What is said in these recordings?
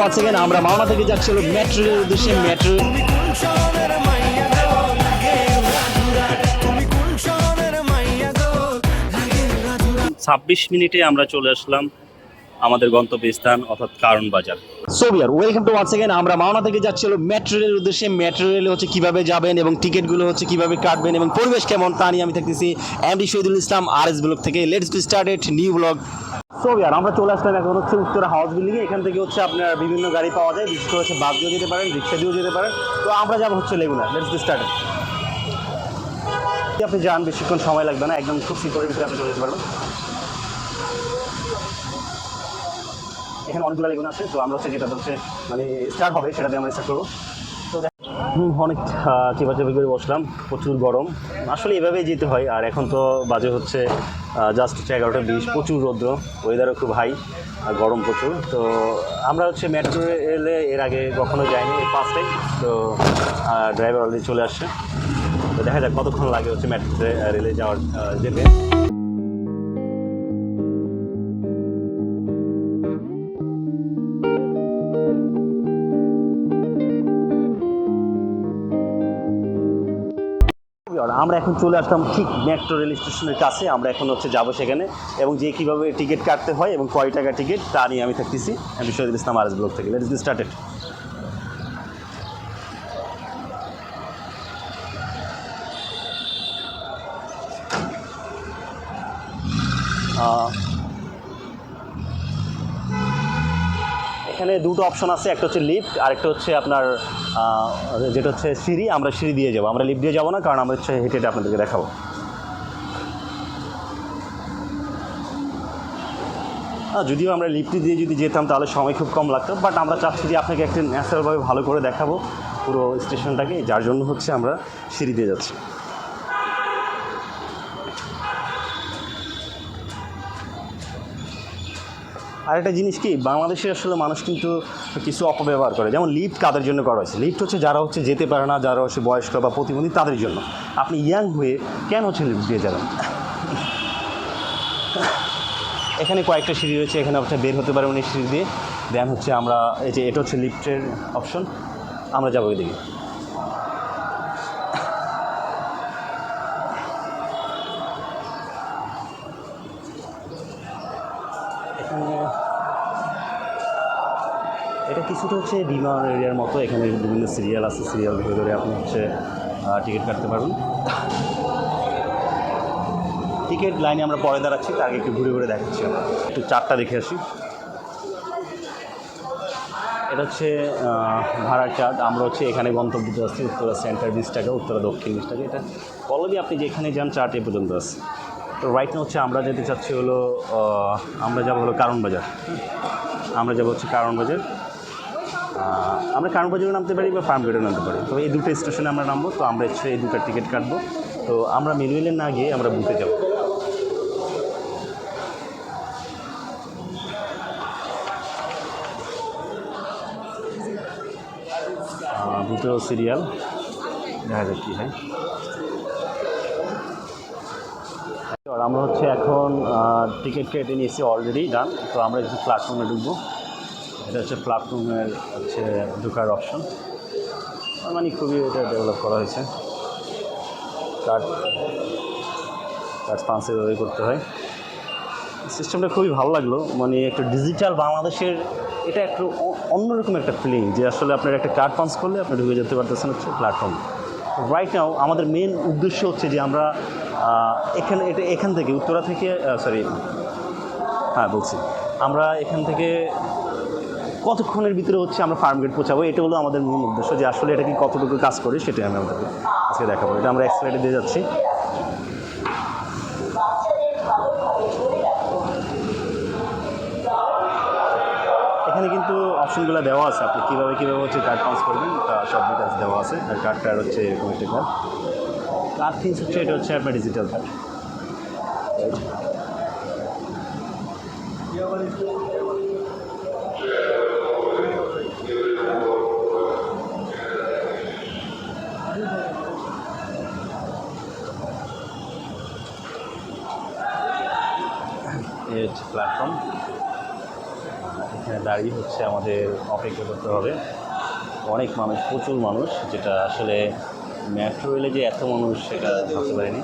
Once again আমরা মাওনা থেকে যাচ্ছি হলো মেট্রো রেলের উদ্দেশ্যে মেট্রো। ছাব্বিশ মিনিটে আমরা চলে আসলাম আমাদের গন্তব্যস্থান অর্থাৎ কারণ বাজার। So viewers welcome to once again আমরা মাওনা থেকে যাচ্ছি হলো মেট্রো রেলের উদ্দেশ্যে মেট্রো রেলে হচ্ছে কীভাবে যাবেন এবং টিকিটগুলো হচ্ছে কীভাবে কাটবেন এবং পরিবেশ কেমন তা নিয়ে আমি থাকতেছি MD Shahidul Islam R S blog থেকে। Let's to started new blog so viewers আমরা চলে আসলাম এখন হচ্ছে উত্তরা হাউস বিল্ডিং এখান থেকে হচ্ছে আপনার বিভিন্ন গাড়ি পাওয়া যায়। বিশেষ করে হচ্ছে বাস দিয়েও যেতে পারেন, রিক্সা দিয়েও যেতে পারেন। তো আমরা যাব হচ্ছে লেগুনা। লেটস স্টার্ট আপনি যান, বেশিক্ষণ সময় লাগবে না। একদম খুব সিম্পলের ভিতরে আপনি চলে যেতে পারবেন। এখানে অনেকগুলো লেগুন আছে, তো আমরা হচ্ছে যেটা হচ্ছে মানে স্টার্ট হবে, সেটাতে আমরা স্টার্ট করব। তো অনেক চিপা চাপি করে বসলাম। প্রচুর গরম। আসলে এভাবেই যেতে হয়। আর এখন তো বাজে হচ্ছে জাস্ট হচ্ছে এগারোটা বিশ, প্রচুর রৌদ্র ওয়েদারও খুব হাই গরম প্রচুর। তো আমরা হচ্ছে মেট্রো রেলে এর আগে কখনো যাইনি, এই ফার্স্ট তো ড্রাইভার অলরেডি চলে আসছে। তো দেখা যাক কতক্ষণ লাগে হচ্ছে মেট্রো রেলে যাওয়ার যেতে। আমরা এখন চলে আসলাম ঠিক মেট্রো রেল স্টেশনের কাছে। আমরা এখন হচ্ছে যাব সেখানে এবং যে কীভাবে টিকিট কাটতে হয় এবং কয় টাকা টিকিট তা নিয়ে আমি থাকতেছি। আমি Shahidul Islam R S blog থেকে। লেটস স্টার্টেড এখানে দুটো অপশন আছে, একটা হচ্ছে লিফট আর একটা হচ্ছে আপনার যেটা হচ্ছে সিঁড়ি, আমরা সিঁড়ি দিয়ে যাব। আমরা লিফট দিয়ে যাব না, কারণ আমরা হচ্ছে হেঁটে হেঁটে আপনাদেরকে দেখাবো। যদিও আমরা লিফট দিয়ে যদি যেতাম, তাহলে সময় খুব কম লাগতো বাট আমরা চাচ্ছি যে আপনাকে একটা ন্যাচারালভাবে ভালো করে দেখাবো পুরো স্টেশনটাকে যার জন্য হচ্ছে আমরা সিঁড়ি দিয়ে যাচ্ছি। আরেকটা জিনিস কি বাংলাদেশে আসলে মানুষ কিন্তু কিছু অপব্যবহার করে। যেমন লিফট কাদের জন্য করা হয়েছে? লিফট হচ্ছে যারা হচ্ছে যেতে পারে না, যারা হচ্ছে বয়স্ক বা প্রতিবন্ধী, তাদের জন্য। আপনি ইয়াং হয়ে কেন হচ্ছে লিফট দিয়ে যাবেন? এখানে কয়েকটা সিঁড়ি রয়েছে, এখানে আপনি বের হতে পারবেন এই সিঁড়ি দিয়ে। দেন হচ্ছে আমরা, এই যে এটা হচ্ছে লিফটের অপশন। আমরা যাব এদিকে কিছুটা হচ্ছে বিমান এরিয়ার মতো, এখানে বিভিন্ন সিরিয়াল আছে সিরিয়াল ধরে আপনি হচ্ছে টিকিট কাটতে পারবেন। টিকিট লাইনে আমরা পরে দাঁড়াচ্ছি, তার আগে একটু ঘুরে ঘুরে দেখাচ্ছি আমরা। একটু চারটা দেখে আসি। এটা হচ্ছে ভাড়ার চার্ট। আমরা হচ্ছে এখানে গন্তব্যতে আসছি, উত্তরা সেন্টার বিশ টাকা, উত্তরা দক্ষিণ বিশ টাকা। এটা অলরেডি আপনি যেখানে যান, চার্ট এ পর্যন্ত আছে। তো রাইট হচ্ছে আমরা যেতে চাচ্ছি হলো আমরা যাব হলো কারণ বাজার। আমরা যাব হচ্ছে কারণ বাজার। আমরা কারণ বাজারে নামতে পারি বা ফার্ম গেটে নামতে পারি। তো এই দুটো স্টেশনে আমরা নামবো, তো আমরা হচ্ছে এই দুটো টিকিট কাটবো। তো আমরা মেনুয়েলে না গিয়ে আমরা বুথে যাব। দুটো সিরিয়াল দেখা যাক কী আমরা হচ্ছে এখন টিকিট কেটে নিয়েছি অলরেডি ডান তো আমরা একটু প্ল্যাটফর্মে ঢুকবো। এটা হচ্ছে প্ল্যাটফর্মের হচ্ছে ঢোকার অপশন মানে খুবই এটা ডেভেলপ করা হয়েছে। কার্ড কার্ড পাঁচে ব্যবহার করতে হয়। সিস্টেমটা খুবই ভালো লাগল। মানে একটা ডিজিটাল বাংলাদেশের এটা একটু অন্যরকম একটা ফিলিং যে আসলে আপনার একটা কার্ড পাঞ্চ করলে আপনি ঢুকে যেতে পারতেছেন হচ্ছে প্ল্যাটফর্ম রাইট নাও আমাদের মেন উদ্দেশ্য হচ্ছে যে আমরা এখানে, এটা এখান থেকে, উত্তরা থেকে সরি হ্যাঁ বলছি। আমরা এখান থেকে কতক্ষণের ভিতরে হচ্ছে আমরা ফার্ম গেট পৌঁছাবো? এটা হলো আমাদের মূল উদ্দেশ্য যে আসলে এটা কি কতটুকু কাজ করে, সেটাই আমি আমাদেরকে আজকে দেখাবো। এটা আমরা এক্সপ্লেটে দিয়ে যাচ্ছি। এখানে কিন্তু অপশনগুলো দেওয়া আছে। আপনি কীভাবে কীভাবে হচ্ছে কার্ড পাস করবেন, তা সব ডিটেলস দেওয়া আছে। আর কার্ডটার হচ্ছে এরকম একটা কার্ড কার্ড থিংস হচ্ছে, এটা হচ্ছে আপনার ডিজিটাল কার্ড হচ্ছে প্ল্যাটফর্ম এখানে দাঁড়িয়ে হচ্ছে আমাদের অপেক্ষা করতে হবে। অনেক মানুষ, প্রচুর মানুষ, যেটা আসলে মেট্রো রেলে যে এত মানুষ, সেটা ভাবতে পারিনি।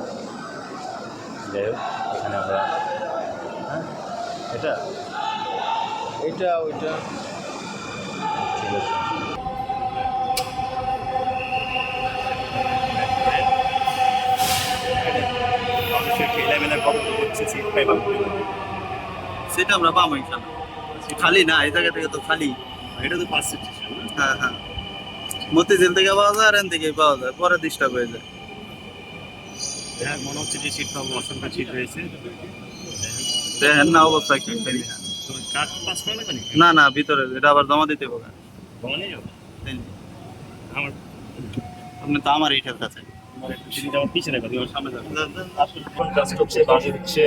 যাই হোক, এখানে আমরা হ্যাঁ এটা এটা, ওইটা। ঠিক আছে। সিট পাই সেটা আমরা পাবো ইনশাল্লাহ খালি না এই জায়গা থেকে তো খালি। এটা তো ফার্স্ট স্টেশন হ্যাঁ হ্যাঁ। মতিঝিল থেকে পাওয়া যায় আর এন থেকে পাওয়া যায় পরে ডিস্টার্ব হয়ে যায়। হ্যাঁ মনে হচ্ছে যে সিট পাবো অসংখ্য সিট রয়েছে। দেখেন না অবস্থা কি না না ভিতরে এটা আবার জমা দিতে হবে। আমার আপনি তো আমার এইটার কাছে। পিছনে কথা সামনে যাবে আসলে হচ্ছে বাজে হচ্ছে?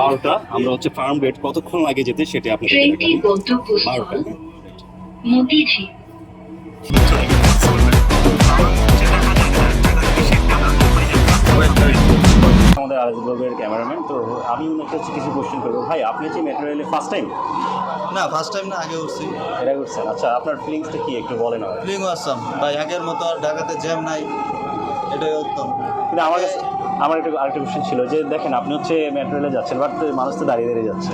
বারোটা আমরা হচ্ছে ফার্ম গেট কতক্ষণ লাগে যেতে সেটা আপনি বারোটা। মতিঝিল আমাদের আরেক ব্লগের ক্যামেরাম্যান তো আমি ওনাকে হচ্ছে কিছু কোশ্চেন করব। ভাই আপনি হচ্ছে মেট্রো রেলে ফার্স্ট টাইম না ফার্স্ট টাইম না আগে উঠছি। এটা করছেন আচ্ছা আপনার ফিলিংসটা কি একটু বলেন ফিলিং আসলাম ভাই আগের মতো আর ঢাকাতে জ্যাম নাই। এটাই উত্তম। কিন্তু আমার কাছে আমার একটা আরেকটা কোশ্চেন ছিল যে, দেখেন, আপনি হচ্ছে মেট্রোলে রেলে যাচ্ছেন বাট মানুষ তো দাঁড়িয়ে দাঁড়িয়ে যাচ্ছে।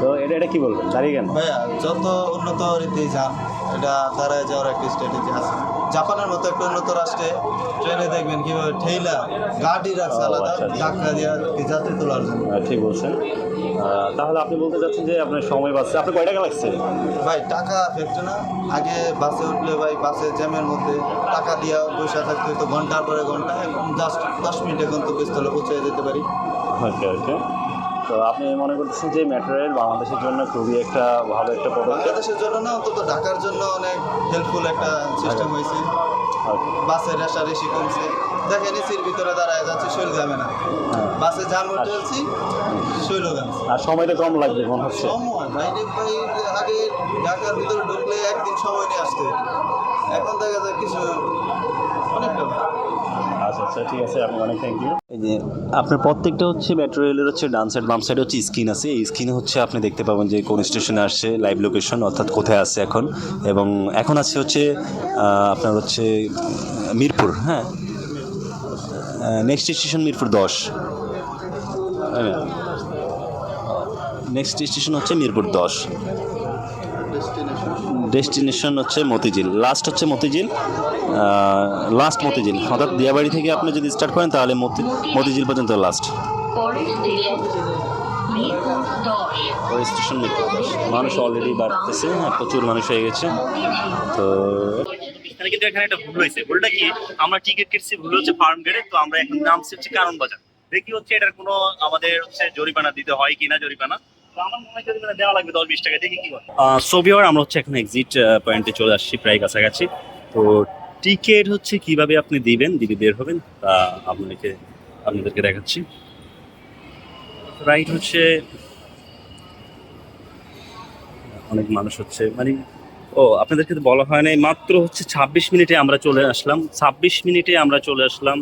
তো এটা এটা কি বলবেন? দাঁড়িয়ে কেন যত উন্নত রীতি যান, এটা দাঁড়ায় যাওয়ার একটা স্ট্র্যাটেজি আছে। জাপানের মতো একটা উন্নত রাষ্ট্রে ট্রেনে দেখবেন কীভাবে ঠেলা গাড়ি রাখছে আলাদা আচ্ছা, আচ্ছা। ধাক্কা দিয়া যাত্রী তোলার জন্য ঠিক বলছেন। তাহলে আপনি বলতে চাচ্ছেন যে আপনার সময় বাঁচছে। আপনার কয় টাকা লাগছে? ভাই টাকা ফেকটে না। আগে বাসে উঠলে ভাই বাসে জ্যামের মধ্যে টাকা দিয়া বসে থাকতে হতো ঘণ্টার পরে ঘণ্টা এখন জাস্ট দশ মিনিটে গন্তব্যস্থলে পৌঁছে যেতে পারি। ওকে ওকে। তো আপনি মনে করতেছেন যে মেট্রো রেল বাংলাদেশের জন্য খুবই একটা ভালো একটা বাংলাদেশের জন্য না অন্তত ঢাকার জন্য অনেক হেল্পফুল একটা সিস্টেম হয়েছে। ওকে বাসের রেশারেশি কমছে। দেখেন এসির ভিতরে দাঁড়ায় যাচ্ছে শৈল গ্রামে না। হ্যাঁ। বাসে যান উঠেছি শৈলগ্রাম আর সময়টা কম লাগবে মনে হচ্ছে। সময় বাইরে ভাই আগে ঢাকার ভিতরে ঢুকলে একদিন সময় নিয়ে আসতে। এখন দেখা যায় কিছু অনেকটা আচ্ছা আচ্ছা ঠিক আছে থ্যাংক ইউ এই আপনার প্রত্যেকটা হচ্ছে মেট্রো রেলের হচ্ছে ডান সাইড বাম সাইড হচ্ছে স্ক্রিন আছে। এই স্ক্রিনে হচ্ছে আপনি দেখতে পাবেন যে কোন স্টেশনে আসছে লাইভ লোকেশন অর্থাৎ কোথায় আছে এখন। এবং এখন আছে হচ্ছে আপনার হচ্ছে মিরপুর হ্যাঁ? নেক্সট স্টেশন মিরপুর দশ। নেক্সট স্টেশন হচ্ছে মিরপুর দশ। ডেস্টিনেশন হচ্ছে মতিঝিল। লাস্ট হচ্ছে মতিঝিল। লাস্ট মতিঝিল। অর্থাৎ দিয়াবাড়ি থেকে আপনি যদি স্টার্ট করেন, তাহলে মতি মতিঝিল পর্যন্ত লাস্ট স্টেশন মানুষ অলরেডি বাড়তেছে হ্যাঁ প্রচুর মানুষ হয়ে গেছে। তো এখানে কিন্তু এখানে একটা ভুল হয়েছে। ভুলটা কি? আমরা টিকিট কেটেছি, ভুল হচ্ছে ফার্ম গেটে তো আমরা এখন নামছি হচ্ছে কারণ বাজার। দেখি হচ্ছে এটার কোনো আমাদের হচ্ছে জরিমানা দিতে হয় কিনা জরিমানা। সোভিওর আমরা হচ্ছে এখন এক্সিট পয়েন্টে চলে আসছি প্রায় কাছাকাছি। তো টিকিট হচ্ছে কীভাবে আপনি দিবেন, দিদি বের হবেন, তা আপনাদেরকে আপনাদেরকে দেখাচ্ছি। রাইট হচ্ছে, অনেক মানুষ হচ্ছে মানে ও, আপনাদেরকে তো বলা হয় নাই, মাত্র হচ্ছে ছাব্বিশ মিনিটে আমরা চলে আসলাম, ছাব্বিশ মিনিটে আমরা চলে আসলাম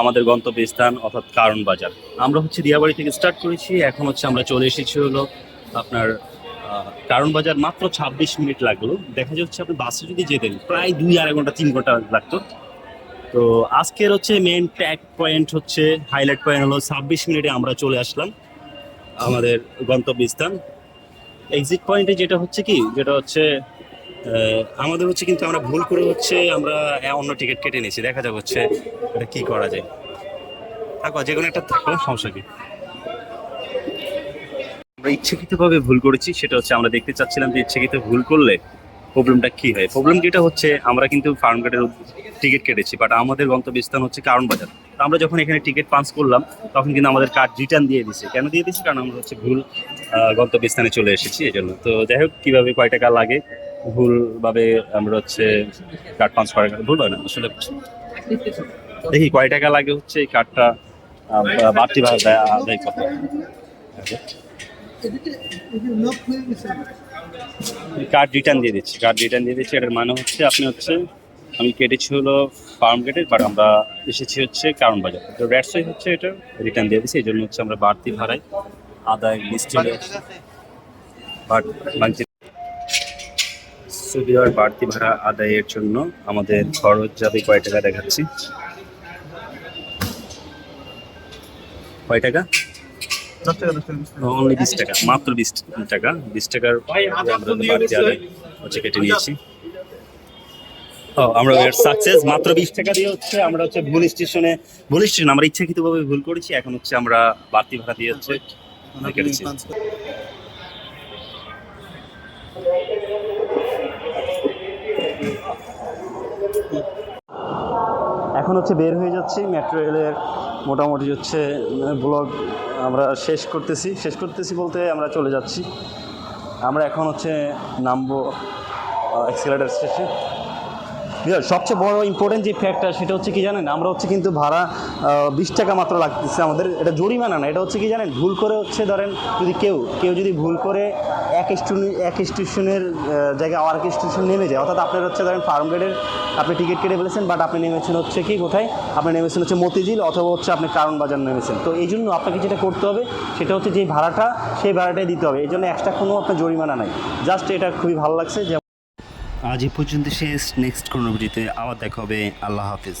আমাদের গন্তব্যস্থান, অর্থাৎ কারণ বাজার। আমরা হচ্ছে দিয়াবাড়ি থেকে স্টার্ট করেছি, এখন হচ্ছে আমরা চলে এসেছি হলো আপনার কারণ বাজার মাত্র ছাব্বিশ মিনিট লাগল। দেখা যাচ্ছে আপনি বাসে যদি যেতেন, প্রায় দুই আড়াই ঘণ্টা, তিন ঘণ্টা লাগতো। তো আজকের হচ্ছে মেন ট্যাগ পয়েন্ট হচ্ছে হাইলাইট পয়েন্ট হলো ছাব্বিশ মিনিটে আমরা চলে আসলাম আমাদের গন্তব্যস্থান। এক্সিট পয়েন্টে যেটা হচ্ছে কি, যেটা হচ্ছে আমাদের হচ্ছে কিন্তু আমরা ভুল করে হচ্ছে আমরা অন্য টিকিট কেটে নিয়েছি। দেখা যাক হচ্ছে এটা কি করা যায়। থাকো, যে কোনো একটা থাকো, সমস্যা কি? আমরা ইচ্ছাকৃতভাবে ভুল করেছি, সেটা হচ্ছে আমরা দেখতে চাচ্ছিলাম যে ইচ্ছাকৃত ভুল করলে প্রবলেমটা কি হয়। প্রবলেম যেটা হচ্ছে, আমরা কিন্তু ফার্ম গেটের টিকিট কেটেছি বাট আমাদের গন্তব্যস্থান হচ্ছে কারণ বাজার তো আমরা যখন এখানে টিকিট পাঞ্চ করলাম, তখন কিন্তু আমাদের কার্ড রিটার্ন দিয়ে দিছে। কেন দিয়ে দিচ্ছে কারণ আমরা হচ্ছে ভুল গন্তব্যস্থানে চলে এসেছি এই জন্য তো যাই হোক, কীভাবে কয় টাকা লাগে ভুলভাবে আমরা হচ্ছে কার্ড পাঞ্চ করার ভুল হয় না, আসলে দেখি কয় টাকা লাগে হচ্ছে এই কার্ডটা বাড়তি ভাবে দেয় আদায় করতে। কার্ড রিটার্ন দিয়ে দিচ্ছি কার্ড রিটার্ন দিয়ে দিচ্ছি, এটার মানে হচ্ছে আপনি হচ্ছে, আমি কেটেছি হলো ফার্ম গেটে বাট আমরা এসেছি হচ্ছে কারণ বাজার। তো র্যাটসই হচ্ছে এটা রিটার্ন দিয়ে দিচ্ছি, এই জন্য হচ্ছে আমরা বাড়তি ভাড়ায় আদায় লিস্টে বাট বাংতি সুবিধার বাড়তি ভাড়া আদায়ের জন্য আমাদের খরচ যাবে কয় টাকা দেখাচ্ছি? কয় টাকা? অনলি বিশ টাকা। মাত্র বিশ টাকা। বিশ টাকার আমরা বাড়তি আদায় হচ্ছে কেটে নিয়েছি। ও আমরা সাকসেস মাত্র বিশ টাকা দিয়ে হচ্ছে আমরা হচ্ছে ভুল স্টেশনে ভুল স্টেশন আমরা ইচ্ছাকৃতভাবে ভুল করেছি এখন হচ্ছে আমরা বাড়তি ভাড়া দিয়ে হচ্ছে কেটেছি। এখন হচ্ছে বের হয়ে যাচ্ছি মেট্রো রেলের মোটামুটি হচ্ছে ব্লগ আমরা শেষ করতেছি। শেষ করতেছি বলতে আমরা চলে যাচ্ছি। আমরা এখন হচ্ছে নামবো এক্সেলেটার স্টেশন সবচেয়ে বড় ইম্পর্টেন্ট যে ফ্যাক্টর সেটা হচ্ছে কি জানেন? আমরা হচ্ছে কিন্তু ভাড়া বিশ টাকা মাত্র লাগতেছে আমাদের। এটা জরিমানা না, এটা হচ্ছে কি জানেন? ভুল করে হচ্ছে ধরেন যদি কেউ কেউ যদি ভুল করে এক স্টেশন এক স্টেশনের জায়গায় আর এক স্টেশন নেমে যায়, অর্থাৎ আপনার হচ্ছে ধরেন ফার্ম গেটের আপনি টিকিট কেটে ফেলেছেন বাট আপনি নেমেছেন হচ্ছে কি কোথায়? আপনি নেমেছেন হচ্ছে মতিঝিল অথবা হচ্ছে আপনি কারণ বাজার নেমেছেন। তো এই জন্য আপনাকে যেটা করতে হবে, সেটা হচ্ছে যে ভাড়াটা, সেই ভাড়াটাই দিতে হবে। এই জন্য এক্সট্রা কোনো আপনার জরিমানা নাই। জাস্ট এটা খুবই ভালো লাগছে যে আজ এই পর্যন্ত শেষ। নেক্সট কোনো ভিডিওতে আবার দেখা হবে। আল্লাহ হাফিজ।